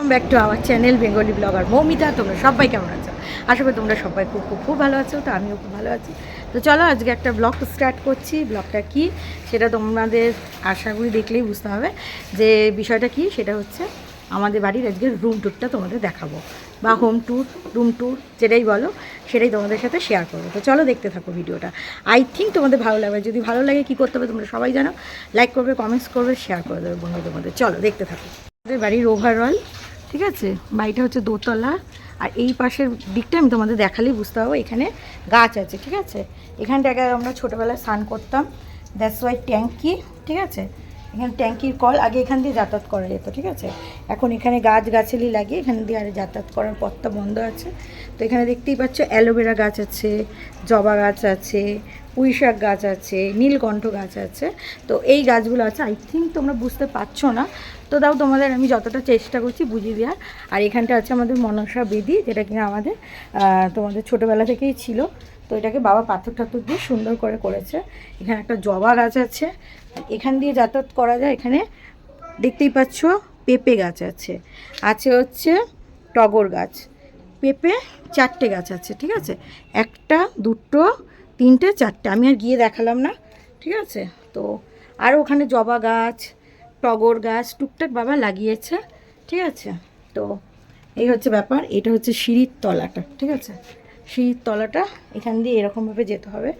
Back to our channel Bengali blogger Moumita তোমরা সবাই কেমন আছো? আশা করি তোমরা সবাই খুব খুব খুব ভালো আছো, তো আমিও খুব ভালো আছি। তো চলো আজকে একটা ব্লগ স্টার্ট করছি। ব্লগটা কি? সেটা তোমাদের আশা করি দেখলেই বুঝতে হবে। যে বিষয়টা কি? সেটা হচ্ছে আমাদের বাড়ির আজকে রুম ট্যুরটা তোমাদের দেখাবো। বা হোম ট্যুর রুম ট্যুর যেটাই বলো, সেটাই তোমাদের সাথে শেয়ার করব। তো চলো দেখতে থাকো ভিডিওটা। আই থিঙ্ক তোমাদের ভালো লাগবে। যদি ভালো লাগে কী করতে হবে তোমরা সবাই জানো। লাইক করবে কমেন্টস করবে শেয়ার করে দেবে বন্ধু তোমাদের চলো দেখতে থাকো। আমাদের বাড়ির ওভারঅল ঠিক আছে? বাড়িটা হচ্ছে দোতলা। আর এই পাশের দিকটা আমি তোমাদের দেখালেই বুঝতে পারব, এখানে গাছ আছে, ঠিক আছে? এখানটাকে আমরা ছোটোবেলায় স্নান করতাম। দ্যাটস ওয়াই ট্যাঙ্কি, ঠিক আছে? এখানে ট্যাঙ্কির কল আগে এখান দিয়ে যাতায়াত করা যেত, ঠিক আছে? এখন এখানে গাছ গাছালি লাগিয়ে এখান দিয়ে আর যাতায়াত করার পথটা বন্ধ আছে। তো এখানে দেখতেই পাচ্ছ অ্যালোভেরা গাছ আছে, জবা গাছ আছে, পুঁই শাক গাছ আছে, নীলকণ্ঠ গাছ আছে। তো এই গাছগুলো আছে আই থিঙ্ক তোমরা বুঝতে পারছ না। তো দাও তোমাদের, আমি যতটা চেষ্টা করছি বুঝিয়ে দেওয়ার। আর এখানটা আছে আমাদের মনসা বেদি, যেটা কিনা আমাদের তোমাদের ছোটোবেলা থেকেই ছিল। তো এটাকে বাবা পাথর টাথর দিয়ে সুন্দর করে করেছে। এখানে একটা জবা গাছ আছে। এখান দিয়ে যাতায়াত করা যায়। এখানে দেখতেই পাচ্ছ পেঁপে গাছ আছে। আছে হচ্ছে টগর গাছ। পেঁপে চারটে গাছ আছে, ঠিক আছে? একটা, দুটো, তিনটে, চারটে। আমি আর গিয়ে দেখালাম না, ঠিক আছে? তো আর ওখানে জবা গাছ টগর গাছ টুকটাক বাবা লাগিয়েছে, ঠিক আছে? তো এই হচ্ছে ব্যাপার, এটা হচ্ছে সিঁড়ির তলাটা, ঠিক আছে? সিঁড়ির তলাটা এখান দিয়ে এরকমভাবে যেতে হবে।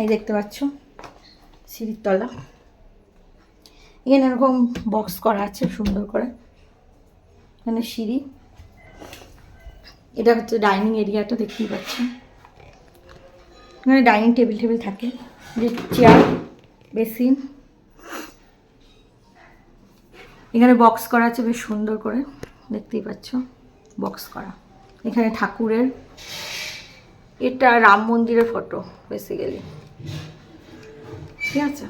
এই দেখতে পাচ্ছ, সিঁড়ির তলা। এখানে এরকম বক্স করা আছে, সুন্দর করে। এখানে সিঁড়ি। এটা হচ্ছে ডাইনিং এরিয়াটা দেখতেই পাচ্ছেন এখানে ডাইনিং টেবিল টেবিল থাকে। যে চেয়ার বেসিন এখানে বক্স করা আছে, বেশ সুন্দর করে। দেখতেই পাচ্ছ বক্স করা। এখানে ঠাকুরের, এটা রাম মন্দিরের ফটো বেসিক্যালি ঠিক আছে?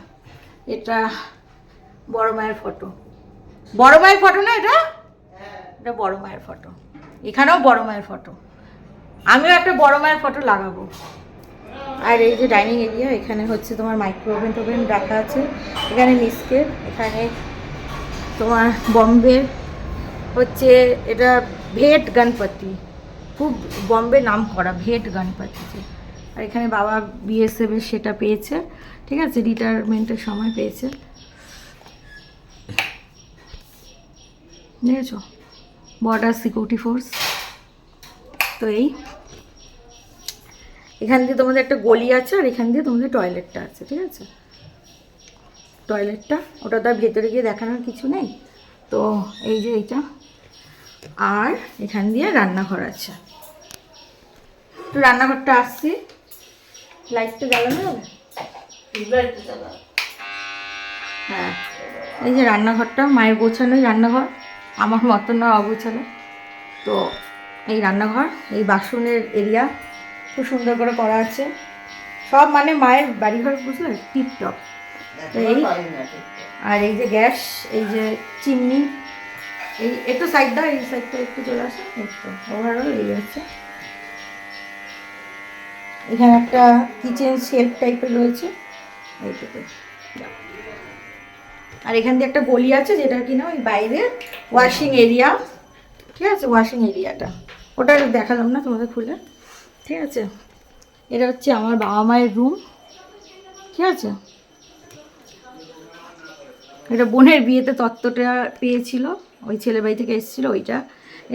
এটা বড় মায়ের ফটো বড় মায়ের ফটো না এটা? এটা বড় মায়ের ফটো এখানেও বড় মায়ের ফটো আমিও একটা বড় মায়ের ফটো লাগাবো। আর এই যে ডাইনিং এরিয়া এখানে হচ্ছে তোমার মাইক্রো ওভেন টোভেন রাখা আছে। এখানে মিসকেট এখানে তোমার বম্বে হচ্ছে এটা ভেট গণপতি, খুব বম্বে নাম করা ভেট গণপতি। আর এখানে বাবা বিএসএফের সেটা পেয়েছে, ঠিক আছে? রিটায়ারমেন্টের সময় পেয়েছে। বুঝেছ বর্ডার সিকিউরিটি ফোর্স তো এই। এখান দিয়ে তোমাদের একটা গলি আছে আর এখান দিয়ে তোমাদের টয়লেটটা আছে, ঠিক আছে? টয়লেটটা, ওটা তার ভেতরে গিয়ে দেখানোর কিছু নেই। তো এই যে এইটা আর এখান দিয়ে রান্নাঘর আছে। তো রান্নাঘরটা আসছি। লাইটটা জ্বালানো যাবে? হ্যাঁ। এই যে রান্নাঘরটা, মায়ের গোছানোই রান্নাঘর। আমার মতো না অগোছানো তো এই রান্নাঘর, এই বাসনের এরিয়া খুব সুন্দর করে করা আছে। সব মানে মায়ের বাড়িঘর বুঝলে? টিপটপ। তো এই আর এই যে গ্যাস এই যে চিমনি এই একটু সাইড দাও এই সাইডটা একটু চলে আসে একটু ওভারঅল এই আছে এখানে একটা কিচেন শেলফ টাইপের রয়েছে এইটুকু আর এখান দিয়ে একটা গলি আছে যেটা কিনা ওই বাইরে ওয়াশিং এরিয়া ঠিক আছে? ওয়াশিং এরিয়াটা ওটা দেখালাম না তোমাদের খুলে ঠিক আছে? এটা হচ্ছে আমার বাবা মায়ের রুম ঠিক আছে? এটা বোনের বিয়েতে তত্ত্বটা পেয়েছিল, ওই ছেলে বাড়ি থেকে এসেছিল ওইটা।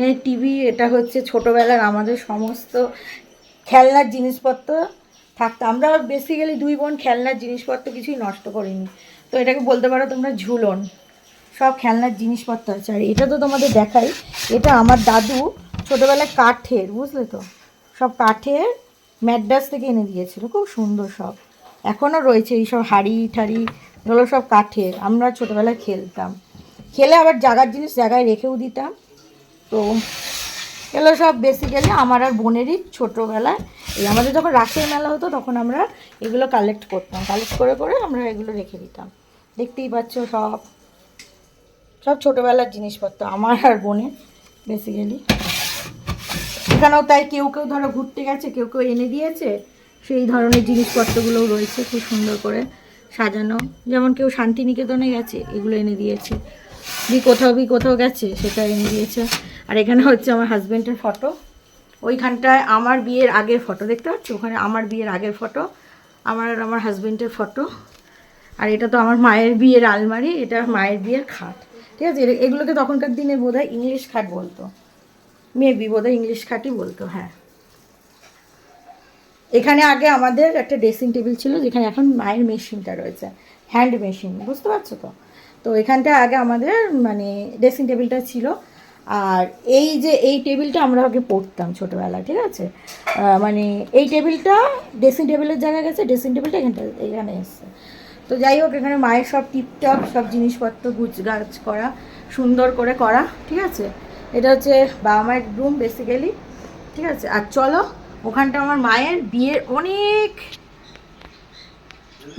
এই টিভি, এটা হচ্ছে ছোটোবেলার আমাদের সমস্ত খেলনার জিনিসপত্র থাকতো। আমরা বেসিক্যালি দুই বোন খেলনার জিনিসপত্র কিছুই নষ্ট করিনি। তো এটাকে বলতে পারো তোমরা ঝুলন। সব খেলনার জিনিসপত্র আছে। আর এটা তো তোমাদের দেখাই, এটা আমার দাদু ছোটোবেলায় কাঠের, বুঝলে তো? সব কাঠের ম্যাড্রাস থেকে এনে দিয়েছিল। খুব সুন্দর সব। এখনও রয়েছে এই সব হাড়ি ঠাড়ি এগুলো সব কাঠের, আমরা ছোটোবেলায় খেলতাম। খেলে আবার জাগার জিনিস জায়গায় রেখেও দিতাম। তো এগুলো সব বেসিক্যালি আমার আর বোনেরই ছোটোবেলায় এই আমাদের যখন রাসের মেলা হতো তখন আমরা এগুলো কালেক্ট করতাম। কালেক্ট করে করে আমরা এগুলো রেখে দিতাম। দেখতেই পাচ্ছ সব। সব ছোটোবেলার জিনিসপত্র আমার আর বোনের বেসিক্যালি এখানেও তাই কেউ কেউ ধরো ঘুরতে গেছে, কেউ কেউ এনে দিয়েছে। সেই ধরনের জিনিসপত্রগুলোও রয়েছে খুব সুন্দর করে। সাজানো। যেমন কেউ শান্তিনিকেতনে গেছে, এগুলো এনে দিয়েছে। বি কোথাও বি কোথাও গেছে, সেটা এনে দিয়েছে। আর এখানে হচ্ছে আমার হাজব্যান্ডের ফটো ওইখানটায় আমার বিয়ের আগের ফটো দেখতে পাচ্ছ? ওখানে আমার বিয়ের আগের ফটো আমার আর আমার হাজব্যান্ডের ফটো আর এটা তো আমার মায়ের বিয়ের আলমারি, এটা মায়ের বিয়ের খাট। ঠিক আছে? এগুলোকে তখনকার দিনে বোধহয় ইংলিশ খাট বলতো। মেবি বোধহয় ইংলিশ খাটই বলতো হ্যাঁ। এখানে আগে আমাদের একটা ড্রেসিং টেবিল ছিল যেখানে এখন মায়ের মেশিনটা রয়েছে, হ্যান্ড মেশিন, বুঝতে পারছ তো? তো এখানটা আগে আমাদের মানে ড্রেসিং টেবিলটা ছিল। আর এই যে এই টেবিলটা আমরা আগে পড়তাম ছোটোবেলায়, ঠিক আছে? মানে এই টেবিলটা ড্রেসিং টেবিলের জায়গায় গেছে, ড্রেসিং টেবিলটা এখানটা, এখানে এসছে। তো যাই হোক, এখানে মায়ের সব টিপটপ, সব জিনিসপত্র গুছ গাছ করা, সুন্দর করে করা, ঠিক আছে? এটা হচ্ছে বাবা মায়ের রুম বেসিক্যালি ঠিক আছে? আর চলো ওখানটা আমার মায়ের বিয়ের অনেক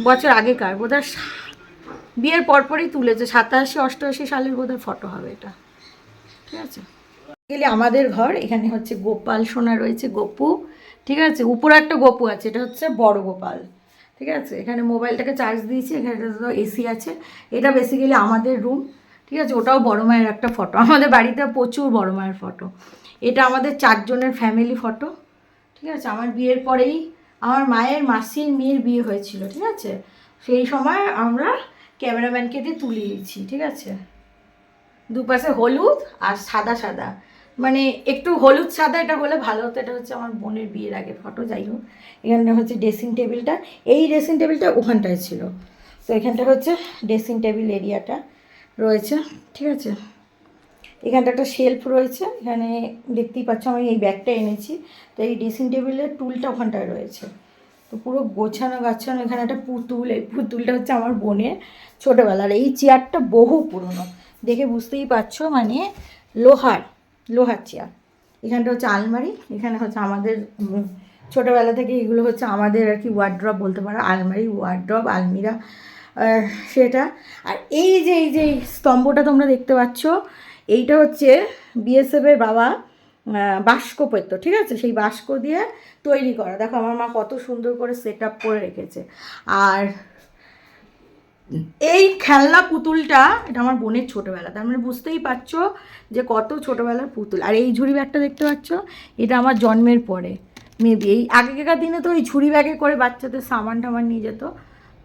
বছর আগেকার। বোধহয় বিয়ের পরপরই তুলেছে। সাতাশি, অষ্টআশি সালের বোধহয় ফটো হবে এটা। ঠিক আছে? গেলে আমাদের ঘর, এখানে হচ্ছে গোপাল সোনা রয়েছে, গোপু। ঠিক আছে? উপরে একটা গোপু আছে, এটা হচ্ছে বড় গোপাল। ঠিক আছে? এখানে মোবাইলটাকে চার্জ দিয়েছি, এখানে এসি আছে। এটা বেসিক্যালি আমাদের রুম ঠিক আছে? ওটাও বড় মায়ের একটা ফটো আমাদের বাড়িতে প্রচুর বড় মায়ের ফটো এটা আমাদের চারজনের ফ্যামিলি ফটো ঠিক আছে? আমার বিয়ের পরেই আমার মায়ের মাসির মেয়ের বিয়ে হয়েছিল, ঠিক আছে? সেই সময় আমরা ক্যামেরাম্যানকে দিয়ে তুলে দিয়েছি ঠিক আছে? দুপাশে হলুদ আর সাদা সাদা। মানে একটু হলুদ সাদা এটা হলে ভালো হতো, এটা হচ্ছে আমার বোনের বিয়ের আগের ফটো, যাই হোক। এখানে হচ্ছে ড্রেসিং টেবিলটা এই ড্রেসিং টেবিলটা ওখানটায় ছিল। তো এখানটা হচ্ছে ড্রেসিং টেবিল এরিয়াটা রয়েছে, ঠিক আছে? এখানটা একটা শেলফ রয়েছে, এখানে দেখতেই পাচ্ছ আমি এই ব্যাগটা এনেছি। তো এই ড্রেসিং টেবিলের টুলটা ওখানটায় রয়েছে। তো পুরো গোছানো গাছানো এখানে একটা পুতুল, এই পুতুলটা হচ্ছে আমার বোনের ছোটোবেলার। এই চেয়ারটা বহু পুরনো, দেখে বুঝতেই পারছ মানে লোহার লোহার চেয়ার। এখানটা হচ্ছে আলমারি, এখানে হচ্ছে আমাদের ছোটোবেলা থেকে এগুলো হচ্ছে আমাদের আর কি ওয়ার্ড্রপ বলতে পারো। আলমারি ওয়ার্ড্রপ আলমিরা সেটা। আর এই যে এই যে স্তম্ভটা তোমরা দেখতে পাচ্ছ এইটা হচ্ছে বিএসএফের বাবা বাস্ক পেত ঠিক আছে? সেই বাস্ক দিয়ে তৈরি করা। দেখো, আমার মা কত সুন্দর করে সেট আপ করে রেখেছে। আর এই খেলনা পুতুলটা, এটা আমার বোনের ছোটোবেলা। তার মানে বুঝতেই পারছ যে কত ছোটোবেলার পুতুল। আর এই ঝুড়ি ব্যাগটা দেখতে পাচ্ছ? এটা আমার জন্মের পরে মেবি এই আগেকার দিনে তো ওই ঝুড়ি ব্যাগে করে বাচ্চাদের সামান টামান নিয়ে যেত।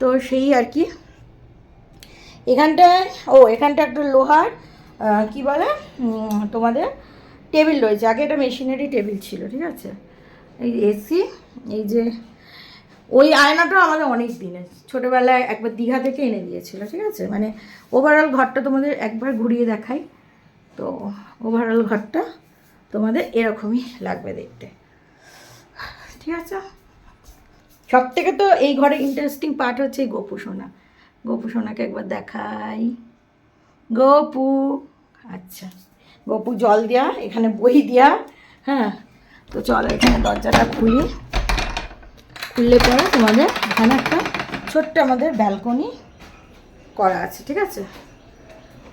তো সেই আর কি। এখানটায়, ও এখানটা একটা লোহার কি বলে? তোমাদের টেবিল রয়েছে। আগে এটা মেশিনারি টেবিল ছিল, ঠিক আছে? এই এসি, এই যে ওই আয়নাটাও আমাদের অনেক দিনের। ছোটোবেলায় একবার দীঘা থেকে এনে দিয়েছিল, ঠিক আছে? মানে ওভারঅল ঘরটা তোমাদের একবার ঘুরিয়ে দেখাই। তো ওভারঅল ঘরটা তোমাদের এরকমই লাগবে দেখতে। ঠিক আছে? সব থেকে তো এই ঘরে ইন্টারেস্টিং পার্ট হচ্ছে এই গোপু সোনা গোপু সোনাকে একবার দেখাই। গোপু। আচ্ছা গোপু জল দেওয়া এখানে বই দেওয়া হ্যাঁ? তো চলো এখানে দরজাটা খুলি। খুললে পরে তোমাদের এখানে একটা ছোট্ট আমাদের ব্যালকনি করা আছে, ঠিক আছে?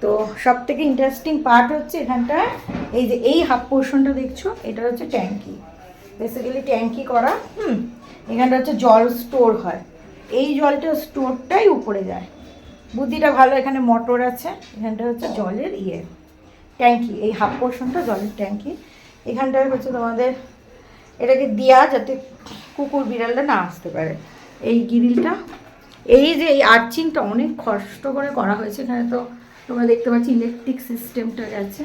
তো সব থেকে ইন্টারেস্টিং পার্ট হচ্ছে এখানটায়, এই যে এই হাফ পোর্শনটা দেখছ, এটা হচ্ছে ট্যাঙ্কি বেসিক্যালি ট্যাঙ্কি করা, হুম? এখানটা হচ্ছে জল স্টোর হয়। এই জলটা স্টোরটাই উপরে যায়। বুদ্ধিটা ভালো, এখানে মোটর আছে, এখানটা হচ্ছে জলের ইয়ে ট্যাঙ্কি, এই হাফ পোর্শনটা জলের ট্যাঙ্কি। এখানটায় হচ্ছে তোমাদের, এটাকে দেওয়া যাতে কুকুর বিড়ালটা না আসতে পারে। এই গ্রিলটা, এই যে এই আর্চিংটা অনেক কষ্ট করে করা হয়েছে, এখানে তো তোমরা দেখতে পাচ্ছি ইলেকট্রিক সিস্টেমটা গেছে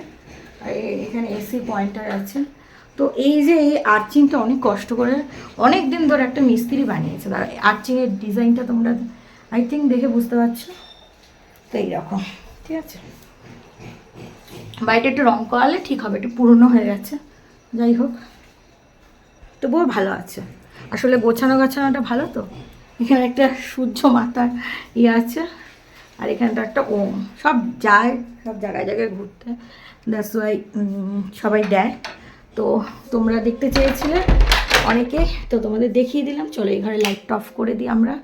এখানে এসি পয়েন্টার আছে। তো এই যে এই আর্চিংটা অনেক কষ্ট করে অনেক দিন ধরে একটা মিস্ত্রি বানিয়েছে। আর্চিংয়ের ডিজাইনটা তোমরা আই থিঙ্ক দেখে বুঝতে পারছ। তো এইরকম। ঠিক আছে। বাড়িটা একটু রং করালে ঠিক হবে, একটু পুরনো হয়ে গেছে। যাই হোক। তবুও ভালো আছে। আসলে গোছানো গাছানোটা ভালো তো? এখানে একটা সূর্য মাতার ইয়ে আছে, আর এখানটা একটা ওম। সব যায়, সব জায়গায় জায়গায় ঘুরতে। দ্যাটস ওয়াই সবাই দেয়। তো তোমরা দেখতে চেয়েছিলে অনেকে, তো তোমাদের দেখিয়ে দিলাম। চলো এই ঘরে লাইটটা অফ করে দিই আমরা।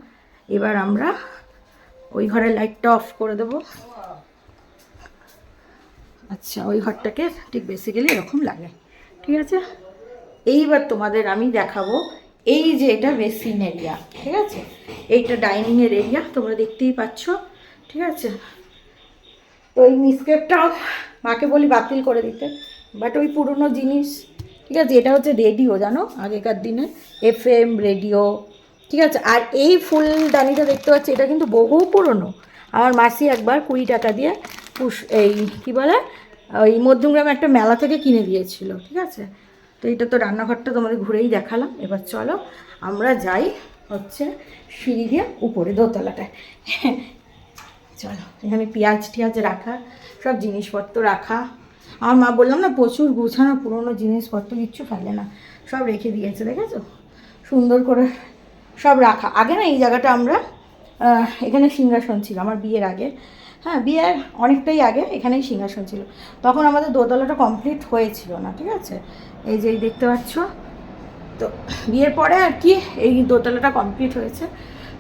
এবার আমরা ওই ঘরের লাইটটা অফ করে দেবো। আচ্ছা ওই ঘরটাকে ঠিক বেসিক্যালি এরকম লাগে। ঠিক আছে? এইবার তোমাদের আমি দেখাবো এই যে এটা বেসিন এরিয়া ঠিক আছে? এইটা ডাইনিংয়ের এরিয়া তোমরা দেখতেই পাচ্ছ। ঠিক আছে? তো এই মিসকেপটাও মাকে বলি বাতিল করে দিতে বাট ওই পুরনো জিনিস, ঠিক আছে? এটা হচ্ছে রেডিও জানো? আগেকার দিনে এফ রেডিও ঠিক আছে? আর এই ফুলদানিটা দেখতে পাচ্ছি, এটা কিন্তু বহু পুরনো। আমার মাসি একবার কুড়ি টাকা দিয়ে পুষ এই কী বলে? ওই মধ্যমগ্রামে একটা মেলা থেকে কিনে দিয়েছিল, ঠিক আছে? তো এটা তো রান্নাঘরটা তোমাদের ঘুরেই দেখালাম। এবার চলো, আমরা যাই হচ্ছে সিঁড়ি দিয়ে উপরে দোতলাটায়। চলো, এখানে পেঁয়াজ টিয়াজ রাখা, সব জিনিসপত্র রাখা। আমার মা বললাম না, প্রচুর গুছানো পুরনো জিনিসপত্র, কিচ্ছু ফেলে না, সব রেখে দিয়েছে, দেখেছ? সুন্দর করে সব রাখা। আগে না এই জায়গাটা আমরা এখানে সিংহাসন ছিল, আমার বিয়ের আগে। হ্যাঁ বিয়ের অনেকটাই আগে এখানেই সিংহাসন ছিল। তখন আমাদের দোতলাটা কমপ্লিট হয়েছিল না, ঠিক আছে? এই যে দেখতে পাচ্ছ? তো বিয়ের পরে আর কি এই দোতলাটা কমপ্লিট হয়েছে।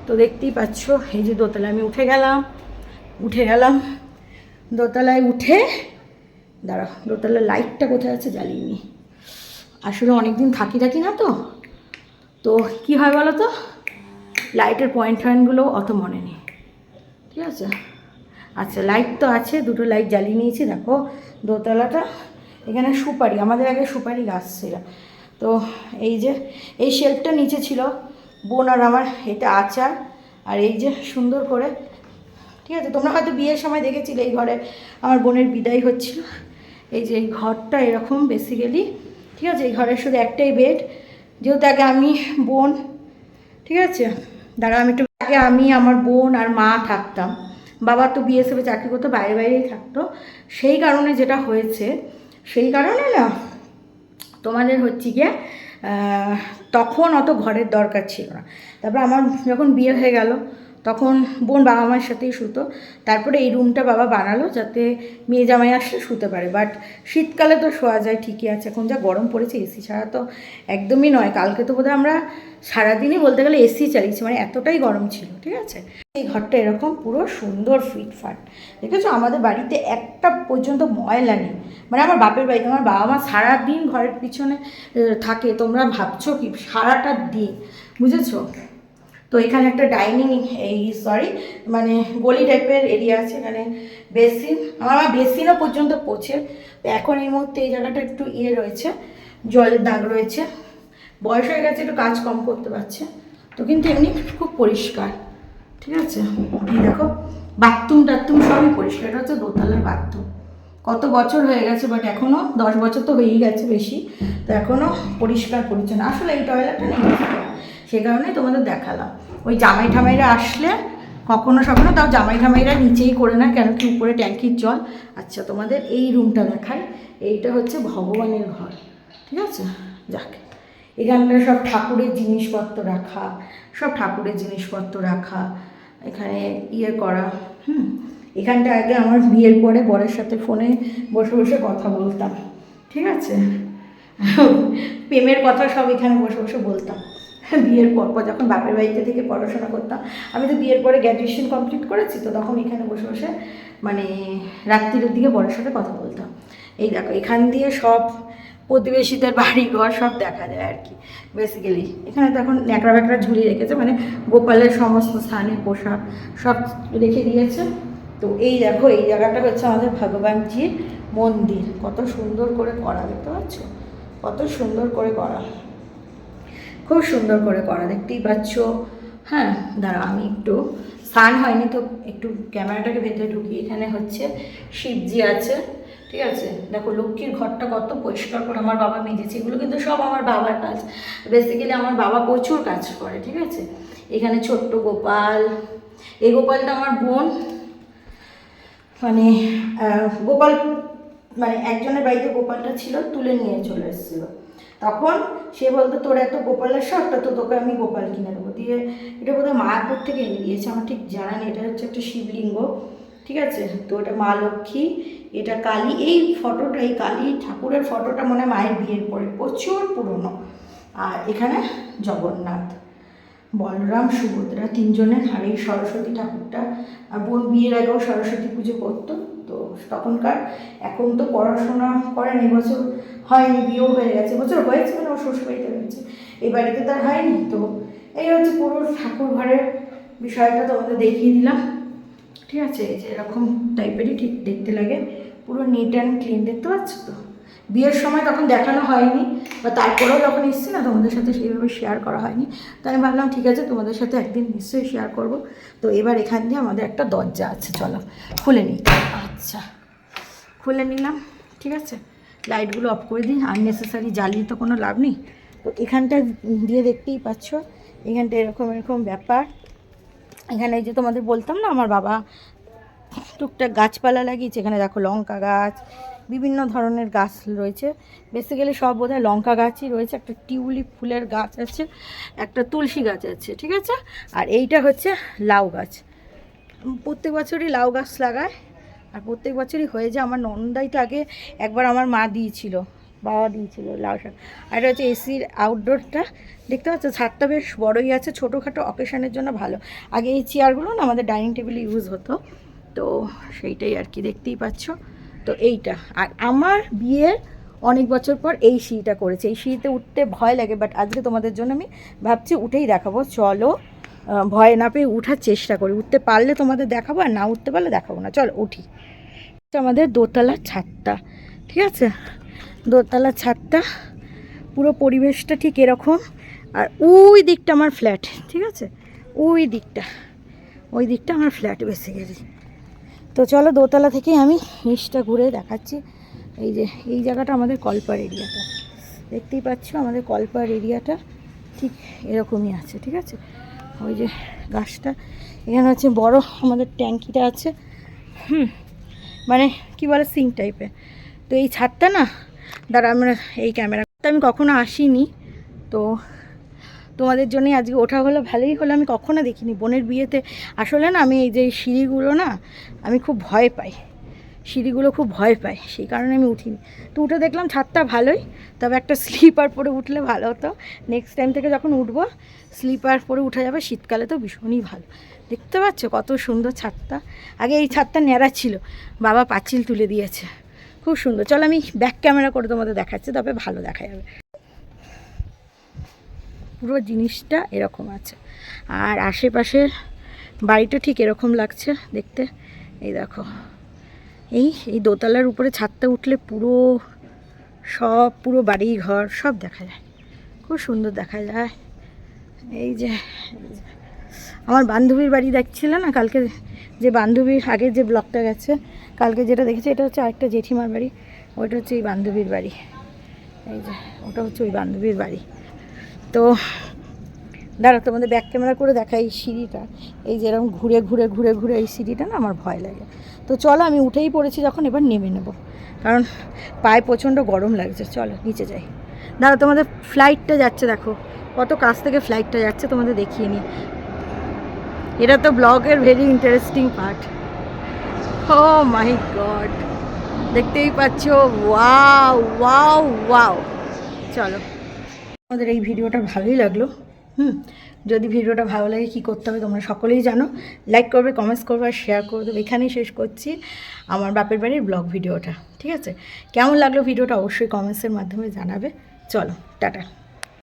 তো দেখতেই পাচ্ছ, এই যে দোতলা আমি উঠে গেলাম উঠে গেলাম। দোতলায় উঠে দাঁড়া দোতলার লাইটটা কোথায় আছে জ্বালিয়ে নি আসলে অনেকদিন থাকি থাকি না তো তো কি হয় বলো তো? লাইটের পয়েন্ট পয়েন্টগুলো অত মনে নেই। ঠিক আছে? আচ্ছা লাইট তো আছে, দুটো লাইট জ্বালিয়ে নিয়েছি, দেখো দোতলাটা। এখানে সুপারি, আমাদের আগে সুপারি গাছ ছিল। তো এই যে, এই শেলফটা নিচে ছিল, বোন আর আমার, এটা আচার। আর এই যে সুন্দর করে, ঠিক আছে, তোমরা হয়তো বিয়ের সময় দেখেছিলে এই ঘরে আমার বোনের বিদায় হচ্ছিল। এই যে এই ঘরটা এরকম বেসিক্যালি ঠিক আছে, এই ঘরের শুধু একটাই বেড যেহেতু আগে আমি বোন, ঠিক আছে? দাঁড়া আমি একটু আগে আমি, আমার বোন আর মা থাকতাম। বাবা তো বিএসএফে চাকরি করতো, বাইরে বাইরেই থাকতো। সেই কারণে যেটা হয়েছে, সেই কারণে না তোমাদের হচ্ছে গিয়ে তখন অত ঘরের দরকার ছিল না। তারপর আমার যখন বিয়ে হয়ে গেল তখন বোন বাবা মায়ের সাথেই শুতো। তারপরে এই রুমটা বাবা বানালো যাতে মেয়ে জামাই আসলে শুতে পারে। বাট শীতকালে তো শোয়া যায়, ঠিকই আছে। এখন যা গরম পড়েছে এসি ছাড়া তো একদমই নয়। কালকে তো বোধহয় আমরা সারাদিনই বলতে গেলে এসি চালিয়েছি মানে এতটাই গরম ছিল, ঠিক আছে? এই ঘরটা এরকম পুরো সুন্দর ফিটফাট। দেখেছ? আমাদের বাড়িতে একটা পর্যন্ত ময়লা নেই। মানে আমার বাপের বাড়িতে, আমার বাবা মা সারাদিন ঘরের পিছনে থাকে। তোমরা ভাবছ কি? সারাটা দিন। বুঝেছ? তো এখানে একটা ডাইনিং এই সরি মানে গলি টাইপের এরিয়া আছে, এখানে বেসিন আমার বেসিনও পর্যন্ত পৌঁছে তো এখন এই মুহূর্তে এই জায়গাটা একটু ইয়ে রয়েছে, জলের দাগ রয়েছে। বয়স হয়ে গেছে, একটু কাজ কম করতে পারছে। তো কিন্তু এমনি খুব পরিষ্কার, ঠিক আছে? এই দেখো বাথরুম টাথরুম সবই পরিষ্কার, এটা হচ্ছে দোতলার বাথরুম কত বছর হয়ে গেছে বাট এখনও দশ বছর তো হয়েই গেছে বেশি। তো এখনও পরিষ্কার, পরিচ্ছন্ন। আসলে এই টয়লেটটা নেই। সে কারণে তোমাদের দেখালাম। ওই জামাই ঠামাইরা আসলে, কখনো সখনো তাও জামাই ঠামাইরা নিচেই করে না, কেন কি উপরে ট্যাঙ্কির জল। আচ্ছা তোমাদের এই রুমটা দেখাই। এইটা হচ্ছে ভগবানের ঘর, ঠিক আছে? যাক, এখানটা সব ঠাকুরের জিনিসপত্র রাখা, সব ঠাকুরের জিনিসপত্র রাখা, এখানে ইয়ে করা, হুম? এখানটা আগে আমার বিয়ের পরে বরের সাথে ফোনে বসে বসে কথা বলতাম, ঠিক আছে? প্রেমের কথা সব এখানে বসে বসে বলতাম। বিয়ের পর পর যখন বাপের বাড়িতে থেকে পড়াশোনা করতাম, আমি তো বিয়ের পরে গ্র্যাজুয়েশন কমপ্লিট করেছি, তো তখন এখানে বসে বসে মানে রাত্রির দিকে বরের সাথে কথা বলতাম। এই দেখো, এখান দিয়ে সব প্রতিবেশীদের বাড়ি ঘর সব দেখা যায় আর কি। বেসিক্যালি এখানে তো এখন ন্যাকড়া ব্যাকড়া ঝুলিয়ে রেখেছে মানে গোপালের সমস্ত স্থানে পোশাক সব রেখে দিয়েছে। তো এই দেখো, এই জায়গাটা হচ্ছে আমাদের ভগবানজির মন্দির। কত সুন্দর করে করা, দেখতে পাচ্ছ? কত সুন্দর করে করা। খুব সুন্দর করে করা দেখতেই পাচ্ছ। হ্যাঁ দাঁড়া আমি একটু, স্নান হয়নি তো, একটু ক্যামেরাটাকে ভেতরে ঢুকি এখানে হচ্ছে শিবজি আছে, ঠিক আছে? দেখো, লক্ষ্মীর ঘরটা কত পরিষ্কার করে আমার বাবা মেজেছে, এগুলো কিন্তু সব আমার বাবার কাজ। বেসিক্যালি আমার বাবা প্রচুর কাজ করে, ঠিক আছে? এখানে ছোট্ট গোপাল, এই গোপালটা আমার বোন মানে গোপাল মানে একজনের বাড়িতে গোপালটা ছিল, তুলে নিয়ে চলে এসেছিল। তখন সে বলতো, তোর এত গোপালের শখটা তো তোকে আমি গোপাল কিনে দেবো। দিয়ে এটা বোধহয় মায়াপুর থেকে এনে দিয়েছে, আমার ঠিক জানা নেই। এটা হচ্ছে একটা শিবলিঙ্গ, ঠিক আছে? তো এটা মা লক্ষ্মী, এটা কালী। এই ফটোটা, এই কালী ঠাকুরের ফটোটা মনে মায়ের বিয়ের পরে, প্রচুর পুরনো। আর এখানে জগন্নাথ, বলরাম, সুভদ্রা তিনজনের আর এই সরস্বতী ঠাকুরটা। আর বোন বিয়ের আগেও সরস্বতী পুজো করতো, তো তখনকার, এখন তো পড়াশোনা করেন এবছর হয়নি, বিয়েও হয়ে গেছে, বছর হয়েছে মানে ওর শ্বশুরবাড়িতে হয়েছে, এই বাড়িতে তার হয়নি তো। এই হচ্ছে পুরো ঠাকুর ঘরের বিষয়টা তোমাদের দেখিয়ে দিলাম। ঠিক আছে যে এরকম টাইপেরই ঠিক দেখতে লাগে, পুরো নিট অ্যান্ড ক্লিন দেখতে পাচ্ছ তো? বিয়ের সময় তখন দেখানো হয়নি, বা তারপরেও যখন এসেছি না, তোমাদের সাথে সেইভাবে শেয়ার করা হয়নি। তো আমি ভাবলাম, ঠিক আছে, তোমাদের সাথে একদিন নিশ্চয়ই শেয়ার করব। তো এবার এখান দিয়ে আমাদের একটা দরজা আছে, চলো, খুলে নিই। আচ্ছা খুলে নিলাম, ঠিক আছে? লাইটগুলো অফ করে দিই আননেসেসারি জ্বালিয়ে তো কোনো লাভ নেই। তো এখানটা দিয়ে দেখতেই পাচ্ছ এখানটা এরকম এরকম ব্যাপার। এখানে যে তোমাদের বলতাম না, আমার বাবা টুকটাক গাছপালা লাগিয়েছে, এখানে দেখো লঙ্কা গাছ, বিভিন্ন ধরনের গাছ রয়েছে। বেসিক্যালি সব বোধহয় লঙ্কা গাছই রয়েছে, একটা টিউলিপ ফুলের গাছ আছে, একটা তুলসী গাছ আছে, ঠিক আছে? আর এইটা হচ্ছে লাউ গাছ। প্রত্যেক বছরই লাউ গাছ লাগায়। আর প্রত্যেক বছরই হয়ে যায়। আমার নন্দাইটা আগে একবার আমার মা দিয়েছিল, বাবা দিয়েছিল লাউ শাক। আর এটা হচ্ছে এসির আউটডোরটা দেখতে পাচ্ছ, ছাদটা বেশ বড়ই আছে, ছোটোখাটো অকেশনের জন্য ভালো। আগে এই চেয়ারগুলো না আমাদের ডাইনিং টেবিলে ইউজ হতো। তো সেইটাই আর কি, দেখতেই পাচ্ছ। তো এইটা। আর আমার বিয়ের অনেক বছর পর এই সিঁড়িটা করেছে। এই সিঁড়িতে উঠতে ভয় লাগে বাট আজকে তোমাদের জন্য আমি ভাবছি উঠেই দেখাবো। চলো। ভয় না পেয়ে উঠার চেষ্টা করি। উঠতে পারলে তোমাদের দেখাবো আর না উঠতে পারলে দেখাবো না। চলো, উঠি। আমাদের দোতলার ছাদটা, ঠিক আছে? দোতলার ছাদটা, পুরো পরিবেশটা ঠিক এরকম। আর ওই দিকটা আমার ফ্ল্যাট, ঠিক আছে? ওই দিকটা ওই দিকটা আমার ফ্ল্যাট বেসে বেসিক্যালি তো চলো, দোতলা থেকে আমি নিচটা ঘুরে দেখাচ্ছি। এই যে, এই জায়গাটা আমাদের কলপার এরিয়াটা। দেখতেই পাচ্ছ, আমাদের কলপার এরিয়াটা ঠিক এরকমই আছে, ঠিক আছে? ওই যে গাছটা, এখানে হচ্ছে বড় আমাদের ট্যাঙ্কিটা আছে। হুম মানে কি বলে, সিঙ্ক টাইপের তো এই ছাদটা না, দাঁড়া, আমরা এই ক্যামেরা তো আমি কখনো আসিনি, তো তোমাদের জন্যই আজকে ওঠা হলো, ভালোই হলো। আমি কখনো দেখিনি, বোনের বিয়েতে। আসলে না, আমি এই যে সিঁড়িগুলো না, আমি খুব ভয় পাই। সিঁড়িগুলো খুব ভয় পায়, সেই কারণে আমি উঠিনি। তো উঠে দেখলাম ছাদটা ভালোই, তবে একটা স্লিপার পরে উঠলে ভালো হতো। নেক্সট টাইম থেকে যখন উঠবো, স্লিপার পরে উঠা যাবে, শীতকালে তো ভীষণই ভালো। দেখতে পাচ্ছ কত সুন্দর ছাদটা। আগে এই ছাদটা ন্যাড়া ছিল, বাবা পাঁচিল তুলে দিয়েছে। খুব সুন্দর। চলো আমি ব্যাক ক্যামেরা করে তোমাদের দেখাচ্ছি, তবে ভালো দেখা যাবে। পুরো জিনিসটা এরকম আছে। আর আশেপাশের বাড়িটা ঠিক এরকম লাগছে দেখতে। এই দেখো। এই এই দোতলার উপরে ছাদটা উঠলে পুরো সব, পুরো বাড়ি ঘর সব দেখা যায়। খুব সুন্দর দেখা যায়। এই যে আমার বান্ধবীর বাড়ি দেখছিল না? কালকে যে বান্ধবীর আগে যে ব্লকটা গেছে, কালকে যেটা দেখেছি, এটা হচ্ছে আরেকটা জেঠিমার বাড়ি। ওইটা হচ্ছে এই বান্ধবীর বাড়ি। এই যে, ওটা হচ্ছে ওই বান্ধবীর বাড়ি। তো দাঁড়া, তোমাদের ব্যাক ক্যামেরা করে দেখা এই সিঁড়িটা। এই যেরকম ঘুরে ঘুরে ঘুরে ঘুরে এই সিঁড়িটা না আমার ভয় লাগে। তো চলো, আমি উঠেই পড়েছি যখন, এবার নেমে নেব। কারণ পায়ে প্রচণ্ড গরম লাগছে। চলো, নিচে যাই। দাঁড়া, তোমাদের ফ্লাইটটা যাচ্ছে, দেখো। কত কাছ থেকে ফ্লাইটটা যাচ্ছে, তোমাদের দেখিয়ে নিই। এটা তো ব্লগের very interesting part oh my god দেখতেই পাচ্ছ ওয়াও ওয়াও ওয়াও চলো। আমাদের এই ভিডিওটা ভালোই লাগল। হুম, যদি ভিডিওটা ভালো লাগে কি করতে হবে তোমরা সকলেই জানো। লাইক করবে কমেন্টস করবে আর শেয়ার করবে এখানেই শেষ করছি আমার বাপের বাড়ির ব্লগ ভিডিওটা ঠিক আছে? কেমন লাগল ভিডিওটা অবশ্যই কমেন্টসের মাধ্যমে জানাবে। চলো, টাটা।